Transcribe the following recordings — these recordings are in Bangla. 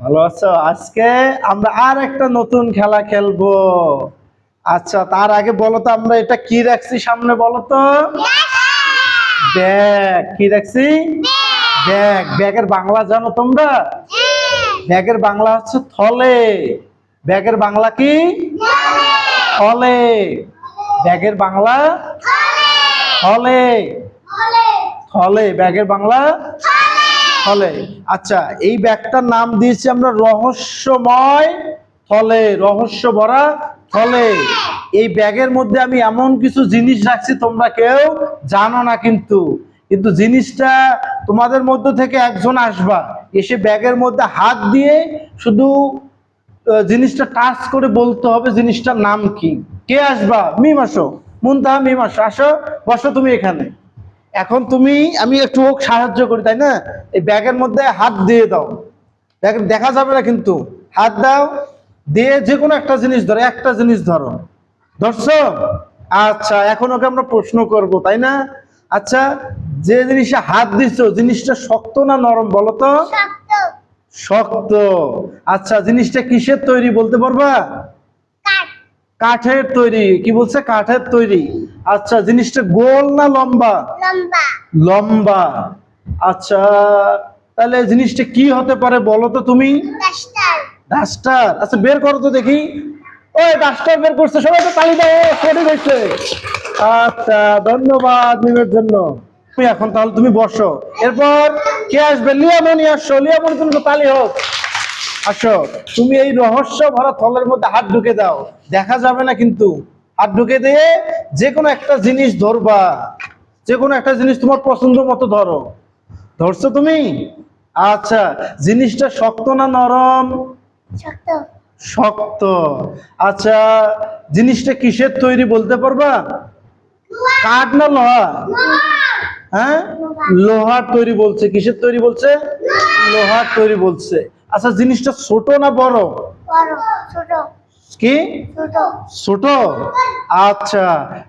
ভালো আছো? আজকে আমরা আর একটা নতুন খেলা খেলব। আচ্ছা তার আগে বলো তো আমরা এটা কি রাখছি সামনে বলো তো? ব্যাগ। কি রাখছি? ব্যাগ। ব্যাগের বাংলা জানো তোমরা? ব্যাগের বাংলা হচ্ছে থলে। ব্যাগের বাংলা কি? থলে। ব্যাগের বাংলা? থলে। থলে। ব্যাগের বাংলা? থলে। আচ্ছা এই ব্যাগটার নাম দিয়েছি আমরা রহস্যময় থলে, রহস্য ভরা থলে। এই ব্যাগের মধ্যে আমি এমন কিছু জিনিস রাখছি, তোমরা কেউ জানো না কিন্তু। কিন্তু জিনিসটা তোমাদের মধ্য থেকে একজন আসবা, এসে ব্যাগের মধ্যে হাত দিয়ে শুধু জিনিসটা টাচ করে বলতে হবে জিনিসটার নাম কি। কে আসবা? মিম আসো। মুনতাহা মিম আসো। আসো, বসো তুমি এখানে। এখন তুমি আমি একটু হোক সাহায্য করি তাই না? এই ব্যাগের মধ্যে হাত দিয়ে দাও। ব্যাগ দেখা যাবে না কিন্তু। হাত দাও দিয়ে যে কোনো একটা জিনিস ধরো একটা জিনিস ধরো। ধরছো? আচ্ছা এখন ওকে আমরা প্রশ্ন করব তাই না? আচ্ছা যে জিনিসে হাত দিচ্ছ জিনিসটা শক্ত না নরম বলো তো? শক্ত। আচ্ছা জিনিসটা কিসের তৈরি বলতে পারবা? কাঠের তৈরি কি বলছে? কাঠের তৈরি। আচ্ছা জিনিসটা গোল না লম্বা? লম্বা। আচ্ছা তাহলে জিনিসটা কি হতে পারে বলো তো তুমি? ডাস্টার। আচ্ছা বের করো তো দেখি। ওই ডাস্টার বের করছে সবাই তো তালি দাও সরি হয়েছে আচ্ছা ধন্যবাদ মিমের জন্য। তুমি এখন তাহলে তুমি বসো। এরপর কে আসবে? লিয়ামনি আসো। লিয়ামনি তুমি তো তালি হোক। আসো। তুমি এই রহস্য ভরা থলের মধ্যে হাত ঢুকে দাও। দেখা যাবে না কিন্তু। হাত ঢুকে দিয়ে যে কোনো একটা জিনিস ধরবা। যে কোনো একটা জিনিস তোমার পছন্দ মতো ধরো। ধরছো তুমি? আচ্ছা জিনিসটা শক্ত না নরম? শক্ত। আচ্ছা জিনিসটা কিসের তৈরি বলতে পারবা? কাঠ না লোহা? হ্যাঁ? লোহার তৈরি বলছে। কিসের তৈরি বলছে? লোহার তৈরি বলছে। আচ্ছা জিনিসটা ছোট না বড়? কি? ছোট। আচ্ছা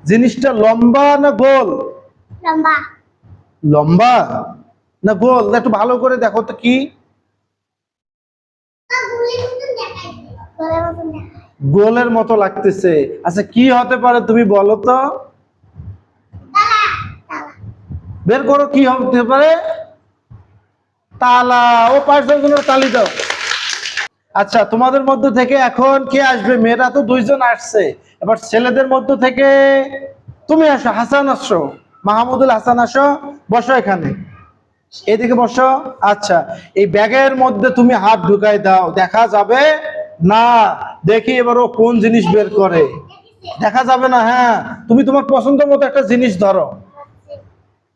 জিনিসটা লম্বা না গোল? লম্বা। না গোল? একটু ভালো করে দেখো তো কি? গোলের মতো লাগতেছে। আচ্ছা কি হতে পারে তুমি বলো তো? বের করো কি হতে পারে? তালা ও পাঁচজন জনের তালি দাও। আচ্ছা তোমাদের মধ্য থেকে এখন কে আসবে? মেয়েরা তো দুইজন আসছে। এবার ছেলেদের মধ্য থেকে তুমি আসো হাসান আসো মাহমুদুল হাসান আসো বসো এখানে। এদিকে বসো। আচ্ছা এই ব্যাগের মধ্যে তুমি হাত ঢুকাই দাও। দেখা যাবে? না দেখি এবার ও কোন জিনিস বের করে। দেখা যাবে না হ্যাঁ। তুমি তোমার পছন্দ মতো একটা জিনিস ধরো।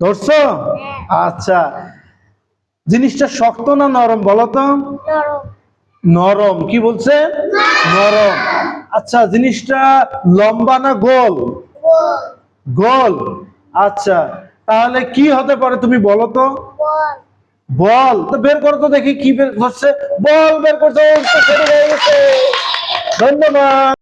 ধরছো? আচ্ছা জিনিসটা শক্ত না নরম বলো তো? নরম। কি বলছে? নরম। আচ্ছা জিনিসটা লম্বা না গোল? গোল। আচ্ছা তাহলে কি হতে পারে তুমি বলো তো? বল। তো বের করো তো দেখি কি বের করছে। বল বের করছে। ধন্যবাদ।